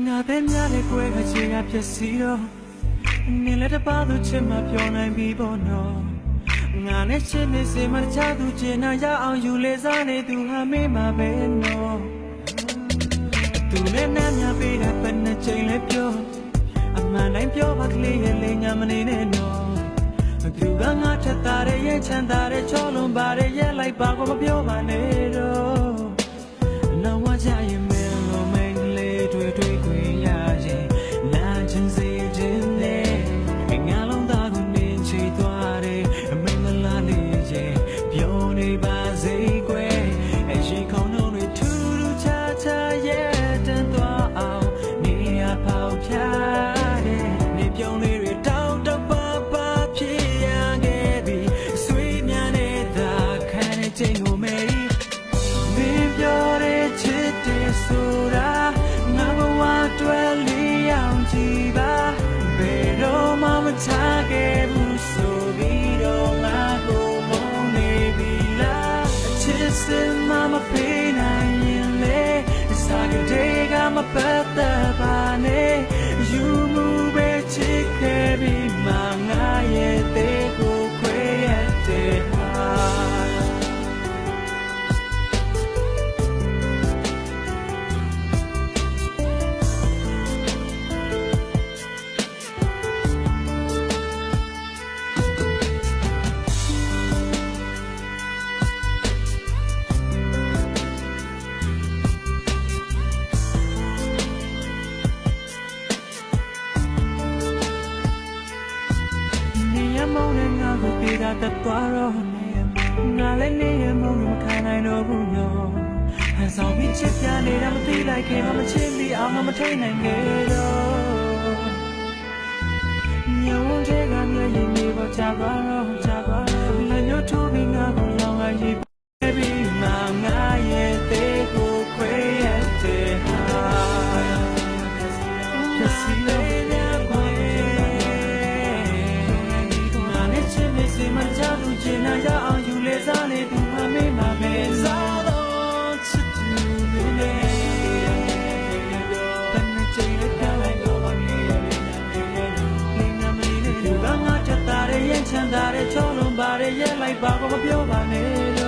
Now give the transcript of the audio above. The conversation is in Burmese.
ပဲများတဲ့ကွဲကချေကဖြစ်စီတော့နေလက်တပါသူချစ်မှပြောနိုင်ပြီပေါ့နော်ငါနဲ့ချစ်နေစေမချသူချင်နာရအောင်ယူလေစားနေသူဟာမေးမှာပဲနော်သူနဲ့နားများပေးတဲ့ဘယ်နှချိန်လဲပြောအမှန်တိုင်းပြောပါကလေးရဲ့လိမ်ညာမနေနဲ့နော်သူကငါထက်တာတဲ့ရဲ့ချမ်းသာတဲ့ချောလုံးပါတဲ့ရဲ့လိုက်ပါကိုမပြောပါနဲ့တော့ ဆိုတာငါဘဝအတွက်လေးအောင်ကြည့်ပါဘယ်တော့မှမချခဲ့ဘူးဆိုပြီးတော့ငါကိုမုန်းနေပြီလားအချစ်စင်မမပေးနိုင်ရင်လေစာကလေးကမပတ်သက်ပါနဲ့ယူမှုပဲချစ်ခဲ့ပြီးမှ ရမုန်းနဲ့ငါကိုပြေတာတက်သွားတော့နေရငါလည်းနေရမုန်းကိုမခံနိုင်တော့ဘူးနော်ဟန်ဆောင်ပြီးချစ်ပြနေတာမသိလိုက်ခင်မမချစ်ပြီးအောင်မမထိန်နိုင်ခဲ့တော့ညဝန်းတဲ့ကမျက်ရည်မျိုးပေါ်ချပါတော့ချပါတော့လည်းညှို့ထိုးပြီးငါကိုလောင်ကရေးပြီးမှငါရဲ့တဲ့ကိုခွဲရတဲ့ဟာ ချဘူးချင်နာရအောင်ယူလေစားနေသူမမေးမမဲစားတော့ချစ်သူနေနေတနေ့ချိန်လေးပြောင်းလိုက်တော့မင်းလင်းငါမလေးနဲ့လူကငါချက်တာရဲ့ချမ်းသာတဲ့ချောလုံးပါရဲ့ရဲ့လိုက်ပါကိုမပြောပါနဲ့